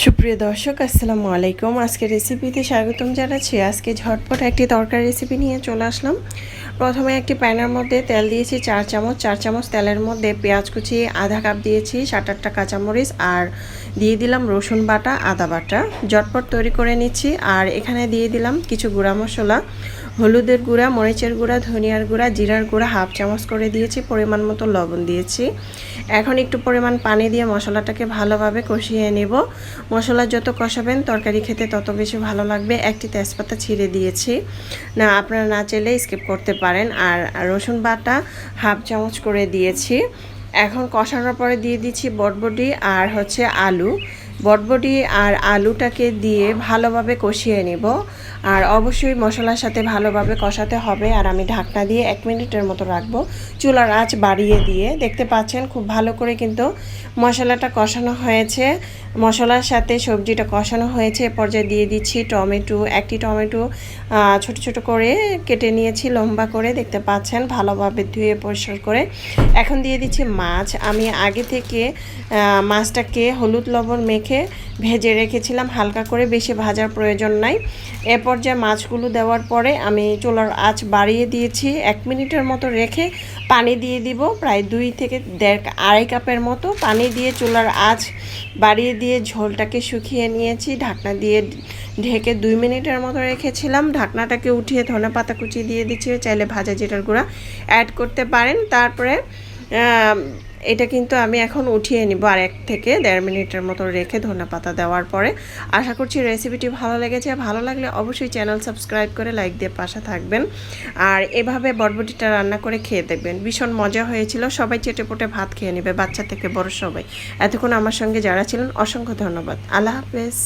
সুপ্রিয় দর্শক, আসসালামু আলাইকুম। আজকে রেসিপিতে স্বাগতম জানাচ্ছি। আজকে ঝটপট একটি তরকারি রেসিপি নিয়ে চলে আসলাম। প্রথমে একটি প্যানের মধ্যে তেল দিয়েছি চার চামচ চার চামচ তেলের মধ্যে পেঁয়াজ কুচি, আধা কাপ দিয়েছি সাত আটটা কাঁচামরিচ আর দিয়ে দিলাম রসুন বাটা, আদা বাটা। ঝটপট তৈরি করে নিচ্ছি আর এখানে দিয়ে দিলাম কিছু গুঁড়া মশলা, হলুদের গুঁড়া, মরিচের গুঁড়া, ধনিয়ার গুঁড়া, জিরার গুঁড়া, হাফ চামচ করে দিয়েছি, পরিমাণ মতো লবণ দিয়েছি। এখন একটু পরিমাণ পানি দিয়ে মশলাটাকে ভালোভাবে কষিয়ে নেব। মশলা যত কষাবেন তরকারি খেতে তত বেশি ভালো লাগবে। একটি তেজপাতা ছিঁড়ে দিয়েছি। না, আপনারা না চাইলে স্কিপ করতে পারেন। আর রসুন বাটা হাফ চামচ করে দিয়েছি। এখন কষানোর পরে দিয়ে দিচ্ছি বটবটি আর হচ্ছে আলু। বটবটি আর আলুটাকে দিয়ে ভালোভাবে কষিয়ে নেব। আর অবশ্যই মশলার সাথে ভালোভাবে কষাতে হবে। আর আমি ঢাকনা দিয়ে এক মিনিটের মতো রাখব। চুলার আঁচ বাড়িয়ে দিয়ে। দেখতে পাচ্ছেন খুব ভালো করে কিন্তু মশলাটা কষানো হয়েছে। মশলার সাথে সবজিটা কষানো হয়েছে। পর্যায়ে দিয়ে দিচ্ছি টমেটো। একটি টমেটো ছোট ছোট করে কেটে নিয়েছি, লম্বা করে। দেখতে পাচ্ছেন ভালোভাবে ধুয়ে পরিষ্কার করে। এখন দিয়ে দিচ্ছি মাছ। আমি আগে থেকে মাছটাকে হলুদ লবণ মেখে ভেজে রেখেছিলাম। হালকা করে, বেশি ভাজার প্রয়োজন নাই। এ পর্যায়ে মাছগুলো দেওয়ার পরে আমি চোলার আঁচ বাড়িয়ে দিয়েছি। এক মিনিটের মতো রেখে পানি দিয়ে দিব, প্রায় দুই থেকে দেড় আড়াই কাপের মতো পানি দিয়ে চোলার আঁচ বাড়িয়ে দিয়ে ঝোলটাকে শুকিয়ে নিয়েছি। ঢাকনা দিয়ে ঢেকে দুই মিনিটের মতো রেখেছিলাম। ঢাকনাটাকে উঠিয়ে ধনে পাতা কুচি দিয়ে দিচ্ছি। চাইলে ভাজা জিরার গুঁড়া অ্যাড করতে পারেন। তারপরে এটা কিন্তু আমি এখন উঠিয়ে নিব আর এক থেকে দেড় মিনিটের মতো রেখে ধনে পাতা দেওয়ার পরে। আশা করছি রেসিপিটি ভালো লেগেছে। ভালো লাগলে অবশ্যই চ্যানেল সাবস্ক্রাইব করে লাইক দিয়ে পাশে থাকবেন। আর এভাবে বরবটিটা রান্না করে খেয়ে দেখবেন। ভীষণ মজা হয়েছিল। সবাই চেটে পুটে ভাত খেয়ে নেবে, বাচ্চা থেকে বড় সবাই। এতক্ষণ আমার সঙ্গে যারা ছিলেন, অসংখ্য ধন্যবাদ। আল্লাহ হাফেজ।